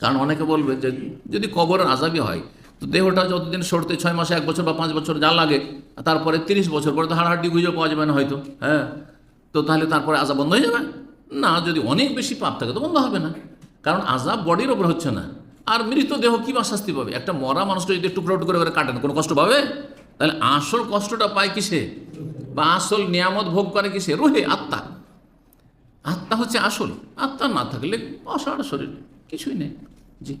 কারণ অনেকে বলবে যে যদি কবরের আজাবি হয়, তো দেহটা যতদিন সরতে ছয় মাসে, এক বছর বা পাঁচ বছর যা লাগে, তারপরে তিরিশ বছর পরে তো হাড়হাড্ডি গুঁজে পাওয়া যাবে না হয়তো হ্যাঁ? তো তাহলে তারপরে আজাব বন্ধ হয়ে যাবে? না, যদি অনেক বেশি পাপ থাকে তো বন্ধ হবে না। কারণ আজাব বডির ওপর হচ্ছে না। আর মৃতদেহ কী বা শাস্তি পাবে? একটা মরা মানুষকে যদি টুকরো টুকরো করে কাটেন কোনো কষ্ট পাবে? তাহলে আসল কষ্টটা পায় কিসে? বা আসল নিয়ামত ভোগ করে কিসে? রোহে আত্মা। আত্মা হচ্ছে আসল। আত্মা না থাকলে অসাড় শরীর। কিছুই নেই। জি।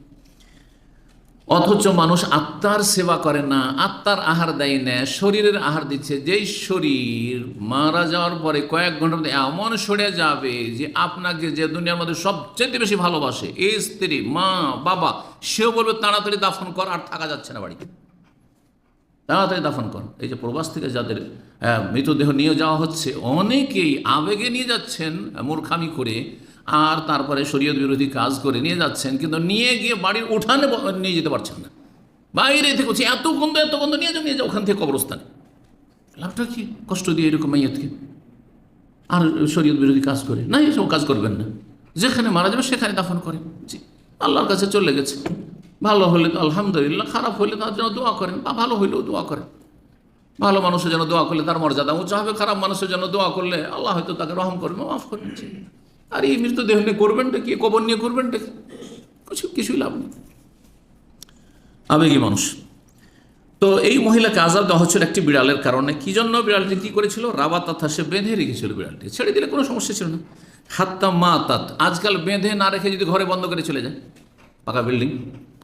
অথচ মানুষ আত্মার সেবা করে না, আত্মার আহার দেয় না, শরীরের আহার দিচ্ছে। যেই শরীর মারা যাওয়ার পরে কয়েক ঘণ্টার মধ্যে এমন সরে যাবে যে আপনাকে যে দুনিয়ার মধ্যে সবচেয়ে বেশি ভালোবাসে এই স্ত্রী, মা, বাবা, সেও বলবে, তাড়াতাড়ি দাফন কর, আর থাকা যাচ্ছে না বাড়িতে। তাড়াতাড়ি দাফন কর। এই যে প্রবাস থেকে যাদের মৃতদেহ নিয়ে যাওয়া হচ্ছে, অনেকেই আবেগে নিয়ে যাচ্ছেন, মূর্খামি করে আর তারপরে শরীয়ত বিরোধী কাজ করে নিয়ে যাচ্ছেন, কিন্তু নিয়ে গিয়ে বাড়ির উঠানে নিয়ে যেতে পারছেন না। বাইরে থেকে বলছি, এত গন্ধ এত গন্ধ, নিয়ে যাও নিয়ে যাও, ওখান থেকে কবরস্থানে। লাভটা কি? কষ্ট দিয়ে এরকম মাইয়াতকে। আর শরীয়ত বিরোধী কাজ করে? না, এসব কাজ করবেন না। যেখানে মারা যাবে, সেখানে দাফন করেন। জি, আল্লাহর কাছে চলে গেছে। ভালো হলে তো আলহামদুলিল্লাহ, খারাপ হলে তার জন্য দোয়া করেন, বা ভালো হইলেও দোয়া করেন। ভালো মানুষের জন্য দোয়া করলে তার মর্যাদা উঁচা হবে, খারাপ মানুষের জন্য দোয়া করলে আল্লাহ হয়তো তাকে রহম করবেন মাফ জি। আর এই মৃতদেহ নিয়ে করবেনটা কি? কবর নিয়ে করবেনটা কি? কিছু কিছুই লাভ নেই। আবেগী মানুষ। তো এই মহিলাকে আজাদ দেওয়া হচ্ছিল একটি বিড়ালের কারণে। কি জন্য বিড়ালটি কি করেছিল? রাবা তাথা সে বেঁধে রেখেছিল বিড়ালটি। ছেড়ে দিলে কোনো সমস্যা ছিল না। হাত্তা মা তাত আজকাল বেঁধে না রেখে যদি ঘরে বন্ধ করে চলে যায়। পাকা বিল্ডিং।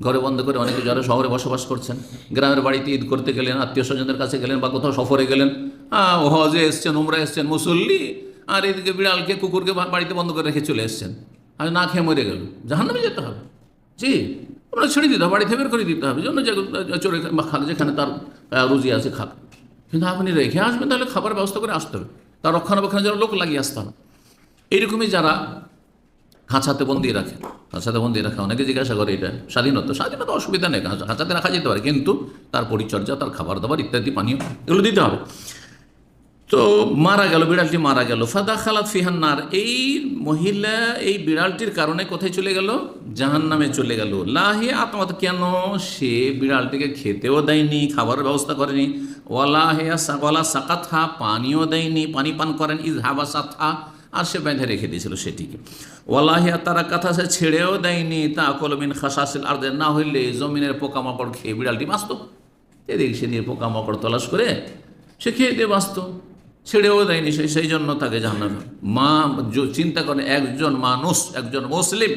ঘরে বন্ধ করে অনেকে যারা শহরে বসবাস করছেন, গ্রামের বাড়িতে ঈদ করতে গেলেন, আত্মীয় স্বজনদের কাছে গেলেন বা কোথাও সফরে গেলেন হজে এসছেন উমরা এসছেন, মুসল্লি আর এদিকে বিড়ালকে, কুকুরকে বাড়িতে বন্ধ করে রেখে চলে এসছেন। আর না খেয়ে মরে গেল। জাহান্নামে যেতে হবে। জি আমরা ছেড়ে দিতে হবে, বাড়িতে বের করে দিতে হবে। জন্য বা খাক যেখানে তার রুজি আছে, খাক। কিন্তু আপনি রেখে আসবেন, তাহলে খাবার ব্যবস্থা করে আসতে হবে। তার রক্ষণাবেক্ষণের জন্য লোক লাগিয়ে আসতে হবে। এইরকমই যারা খাঁচাতে বন্দি রাখে, খাঁচাতে বন্দি রাখে, অনেকে জিজ্ঞাসা করে এটা স্বাধীনতা। স্বাধীনতা অসুবিধা নেই খাঁচাতে রাখা যেতে পারে, কিন্তু তার পরিচর্যা, তার খাবার দাবার ইত্যাদি পানীয়, এগুলো দিতে হবে। তো মারা গেল, বিড়ালটি মারা গেল। ফাদা খালাত ফিহান্নার এই মহিলা, এই বিড়ালটির কারণে কোথায় চলে গেল? জাহান নামে চলে গেল। লাহে আত্মত, কেন সে বিড়ালটিকে খেতেও দেয়নি, খাবারের ব্যবস্থা করেনি? ওয়ালা হেয়া ওয়ালা সাকাথা পানিও দেয়নি, পানি পান করেন ইজ হাবা সাথা আর সে বেঁধে রেখে দিয়েছিল সেটিকে। ওয়ালাহিয়া তারা কথা সে ছেড়েও দেয়নি তা কলমিন খাসাসিল আর না হইলে জমিনের পোকামাকড় খেয়ে বিড়ালটি বাঁচত। এদিকে সে সেদিকে পোকামাকড় তলাশ করে সে খেয়ে দিয়ে বাঁচত। ছেড়েও দেয়নি সে, সেই জন্য তাকে জাহান্নামে। মা চিন্তা করে একজন মানুষ, একজন মুসলিম,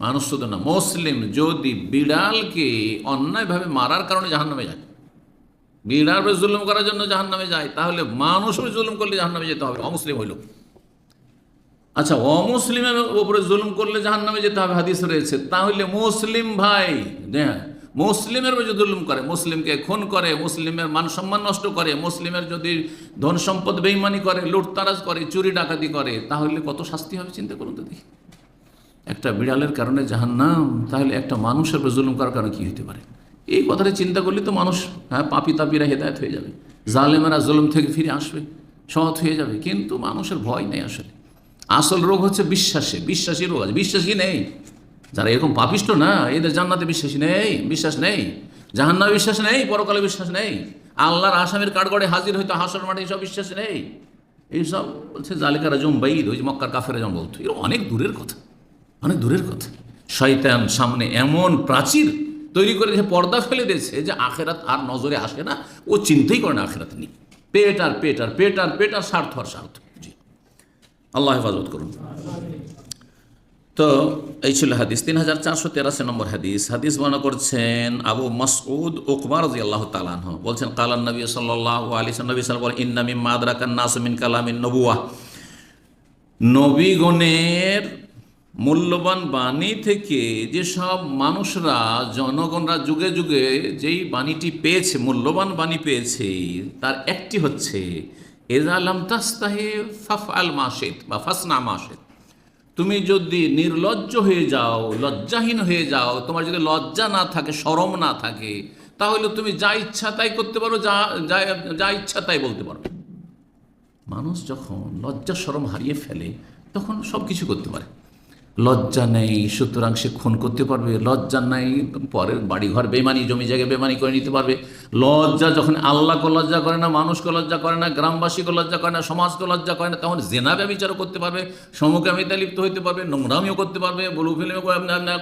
মানুষ শুধু না, মুসলিম যদি বিড়ালকে অন্যায়ভাবে মারার কারণে জাহান্নামে যায় বিড়াল জুলুম করার জন্য জাহান্নামে যায়, তাহলে মানুষও জুলুম করলে জাহান্নামে যেতে হবে, অমুসলিম হইল। আচ্ছা অমুসলিমের উপরে জুলুম করলে জাহান নামে যেতে হবে, হাদিস রয়েছে। তাহলে মুসলিম ভাই হ্যাঁ মুসলিমের যদি জুলুম করে, মুসলিমকে খুন করে, মুসলিমের মান সম্মান নষ্ট করে, মুসলিমের যদি ধন সম্পদ বেইমানি করে, লুটতারাজ করে, চুরি ডাকাতি করে, তাহলে কত শাস্তি হবে চিন্তা করুন তো দেখি। একটা বিড়ালের কারণে জাহান্নাম, তাহলে একটা মানুষের জুলুম করার কারণে কী হতে পারে? এই কথাটা চিন্তা করলে তো মানুষ হ্যাঁ পাপি তাপিরা হেদায়ত হয়ে যাবে। জালেমেরা জুলুম থেকে ফিরে আসবে, সৎ হয়ে যাবে, কিন্তু মানুষের ভয় নেই আসলে। আসল রোগ হচ্ছে বিশ্বাসে, বিশ্বাসী রোগ আছে, বিশ্বাসী নেই। যারা এরকম পাপিষ্ট না, এদের জান্নাতে বিশ্বাসী নেই, বিশ্বাস নেই। জাহান্নামে বিশ্বাস নেই, পরকালে বিশ্বাস নেই। আল্লাহর আসামের কাঠগড়ে হাজির হয়তো হাসর মাঠে এইসব বিশ্বাস নেই। এইসব বলছে জালিকারা জম্বাইদ ওই যে মক্কার কাফের যেমন বলতো। এগুলো অনেক দূরের কথা, অনেক দূরের কথা। শয়তান সামনে এমন প্রাচীর তৈরি করে যে পর্দা ফেলে দিয়েছে যে আখেরাত আর নজরে আসে না। ও চিন্তাই করে না আখেরাত নেই। পেট আর পেট আর পেট আর পেট আর স্বার্থ আর স্বার্থ। জি। আল্লাহ হেফাজত করুন। তো এই ছিল হাদিস। তিন হাজার চারশো তেরাশি নম্বর হাদিস। হাদিস বর্ণনা করছেন আবু মাসউদ ওকবার রাজি আল্লাহ তালাহ বলছেন, কালান নবী সাল্লাহ আলী নবী সাল বল ইন্নামি মাদরাকান নাসমিন কালামিন নবুয়া নবীগণের মূল্যবান বাণী থেকে যেসব মানুষরা, জনগণরা যুগে যুগে যেই বাণীটি পেয়েছে, মূল্যবান বাণী পেয়েছে, তার একটি হচ্ছে এজালাম তাস্তাহে ফাফ আল মাসেদ বা ফাসনা মাসেদ তুমি যদি নির্লজ্জ হয়ে যাও, লজ্জাহীন হয়ে যাও, তোমার যদি লজ্জা না থাকে, সরম না থাকে, তাহলে তুমি যা ইচ্ছা তাই করতে পারো, যা, যা- ইচ্ছা তাই বলতে পারো। মানুষ যখন লজ্জা, সরম হারিয়ে ফেলে, তখন সব কিছু করতে পারে। লজ্জা নেই, সুতরাং সে খুন করতে পারবে। লজ্জা নেই, পরের বাড়িঘর বেমানি জমি জায়গায় বেমানি করে নিতে পারবে। লজ্জা যখন আল্লাহকে লজ্জা করে না, মানুষকে লজ্জা করে না, গ্রামবাসীকে লজ্জা করে না, সমাজকে লজ্জা করে না, তখন জেনা ব্যবচারও করতে পারবে সমকামিতা লিপ্ত হইতে পারবে, নোংরামিও করতে পারবে, ব্লু ফিল্মও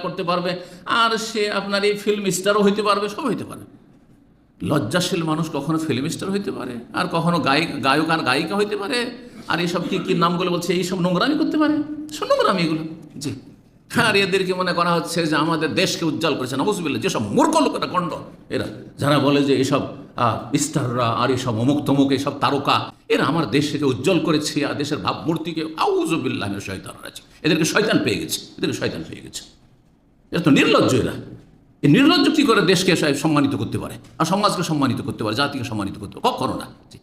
করতে পারবে, আর সে আপনার এই ফিল্ম স্টারও হইতে পারবে, সব হইতে পারবে লজ্জাশীল মানুষ কখনো ফিল্ম স্টার হইতে পারে, আর কখনো গায়ক গায়ক আর গায়িকা হইতে পারে, আর এইসব কি কি নামগুলো বলছে, এইসব নোংরামি করতে পারে। সব নোংরামি এগুলো। জি। আর এদেরকে মনে করা হচ্ছে যে আমাদের দেশকে উজ্জ্বল করেছে। নবজবিল্লা যেসব মূর্খ লোকেরা কণ্ড এরা, যারা বলে যে এসব স্টাররা আর এসব অমুক তমুক, এসব তারকা, এরা আমার দেশকে উজ্জ্বল করেছে আর দেশের ভাবমূর্তিকে আউজবিল্লাহ শয়তান আছে এদেরকে শয়তান পেয়ে গেছে, এদেরকে শয়তান পেয়ে গেছে। এরা তো নির্লজ্জ এরা। এই নির্লজ্জ কী করে দেশকে সম্মানিত করতে পারে? আর সমাজকে সম্মানিত করতে পারে? জাতিকে সম্মানিত করতে পারে? কখনো না। জি।